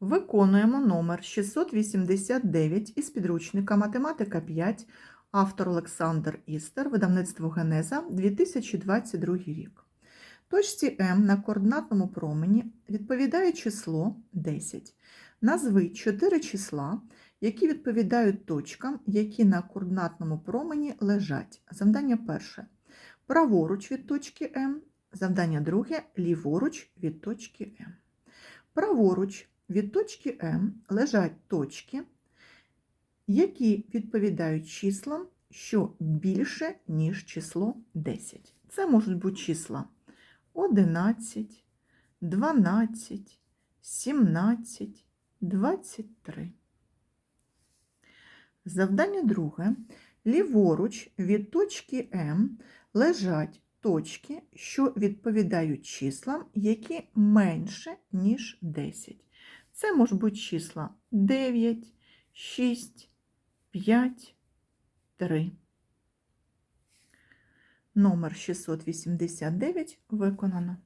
Виконуємо номер 689 із підручника Математика 5, автор Олександр Істер, видавництво Генеза, 2022 рік. Точці М на координатному промені відповідає число 10. Назви 4 числа, які відповідають точкам, які на координатному промені лежать. Завдання перше. Праворуч від точки М. Завдання друге ліворуч від точки М. Праворуч від точки М лежать точки, які відповідають числам, що більше, ніж число 10. Це можуть бути числа 11, 12, 17, 23. Завдання друге. Ліворуч від точки М лежать точки, що відповідають числам, які менше, ніж 10. Це можуть бути числа 9, 6, 5, 3. Номер 689 виконано.